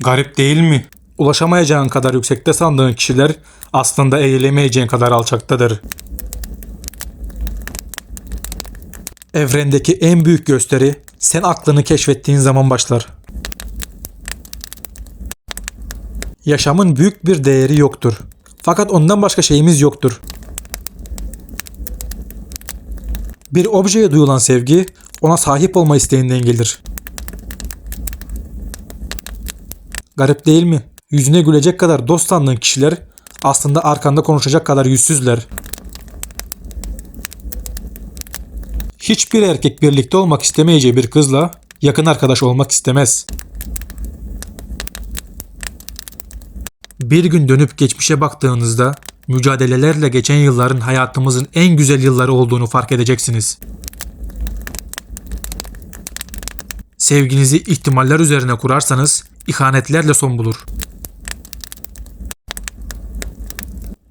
Garip değil mi? Ulaşamayacağın kadar yüksekte sandığın kişiler aslında eğilemeyeceğin kadar alçaktadır. Evrendeki en büyük gösteri sen aklını keşfettiğin zaman başlar. Yaşamın büyük bir değeri yoktur. Fakat ondan başka şeyimiz yoktur. Bir objeye duyulan sevgi ona sahip olma isteğinden gelir. Garip değil mi? Yüzüne gülecek kadar dost sandığın kişiler aslında arkanda konuşacak kadar yüzsüzler. Hiçbir erkek birlikte olmak istemeyeceği bir kızla yakın arkadaş olmak istemez. Bir gün dönüp geçmişe baktığınızda mücadelelerle geçen yılların hayatımızın en güzel yılları olduğunu fark edeceksiniz. Sevginizi ihtimaller üzerine kurarsanız ihanetlerle son bulur.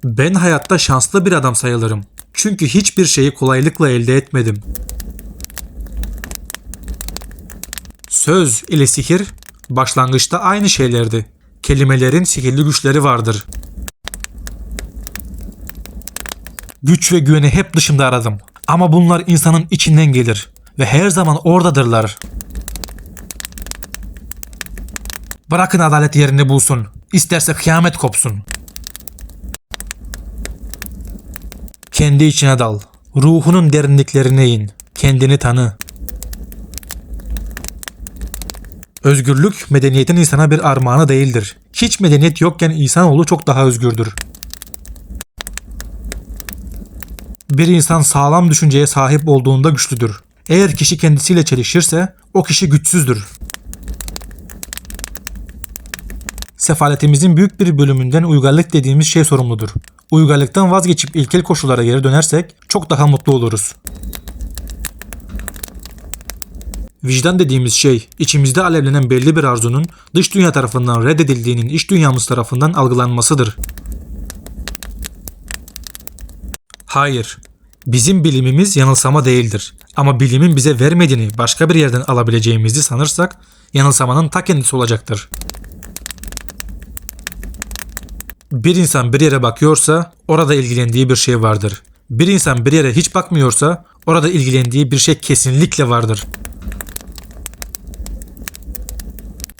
Ben hayatta şanslı bir adam sayılırım. Çünkü hiçbir şeyi kolaylıkla elde etmedim. Söz ile sihir başlangıçta aynı şeylerdi. Kelimelerin sihirli güçleri vardır. Güç ve güveni hep dışımda aradım. Ama bunlar insanın içinden gelir ve her zaman oradadırlar. Bırakın adalet yerini bulsun. İsterse kıyamet kopsun. Kendi içine dal. Ruhunun derinliklerine in. Kendini tanı. Özgürlük medeniyetin insana bir armağanı değildir. Hiç medeniyet yokken insanoğlu çok daha özgürdür. Bir insan sağlam düşünceye sahip olduğunda güçlüdür. Eğer kişi kendisiyle çelişirse o kişi güçsüzdür. Sefaletimizin büyük bir bölümünden uygarlık dediğimiz şey sorumludur. Uygarlıktan vazgeçip ilkel koşullara geri dönersek çok daha mutlu oluruz. Vicdan dediğimiz şey, içimizde alevlenen belli bir arzunun dış dünya tarafından reddedildiğinin iç dünyamız tarafından algılanmasıdır. Hayır, bizim bilimimiz yanılsama değildir. Ama bilimin bize vermediğini başka bir yerden alabileceğimizi sanırsak yanılsamanın ta kendisi olacaktır. Bir insan bir yere bakıyorsa orada ilgilendiği bir şey vardır. Bir insan bir yere hiç bakmıyorsa orada ilgilendiği bir şey kesinlikle vardır.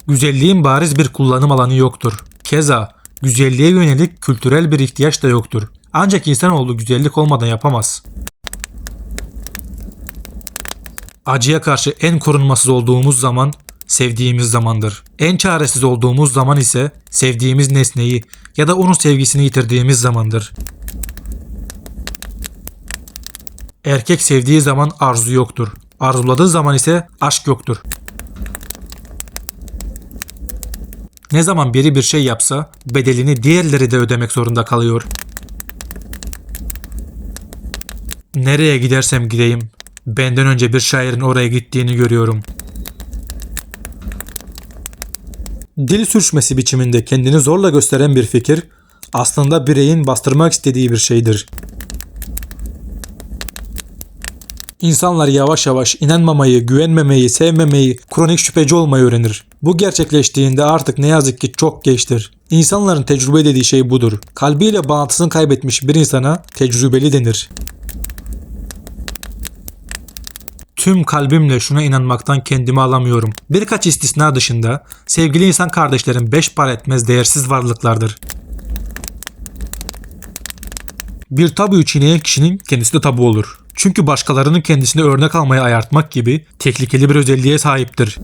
Güzelliğin bariz bir kullanım alanı yoktur. Keza güzelliğe yönelik kültürel bir ihtiyaç da yoktur. Ancak insanoğlu güzellik olmadan yapamaz. Acıya karşı en korunmasız olduğumuz zaman sevdiğimiz zamandır. En çaresiz olduğumuz zaman ise sevdiğimiz nesneyi ya da onun sevgisini yitirdiğimiz zamandır. Erkek sevdiği zaman arzu yoktur. Arzuladığı zaman ise aşk yoktur. Ne zaman biri bir şey yapsa bedelini diğerleri de ödemek zorunda kalıyor. Nereye gidersem gideyim benden önce bir şairin oraya gittiğini görüyorum. Dil sürçmesi biçiminde kendini zorla gösteren bir fikir aslında bireyin bastırmak istediği bir şeydir. İnsanlar yavaş yavaş inanmamayı, güvenmemeyi, sevmemeyi, kronik şüpheci olmayı öğrenir. Bu gerçekleştiğinde artık ne yazık ki çok geçtir. İnsanların tecrübe dediği şey budur. Kalbiyle bağlantısını kaybetmiş bir insana tecrübeli denir. Tüm kalbimle şuna inanmaktan kendimi alamıyorum. Birkaç istisna dışında sevgili insan kardeşlerim beş para etmez değersiz varlıklardır. Bir tabuyu çiğneyen kişinin kendisi de tabu olur. Çünkü başkalarının kendisine örnek almaya ayartmak gibi tehlikeli bir özelliğe sahiptir.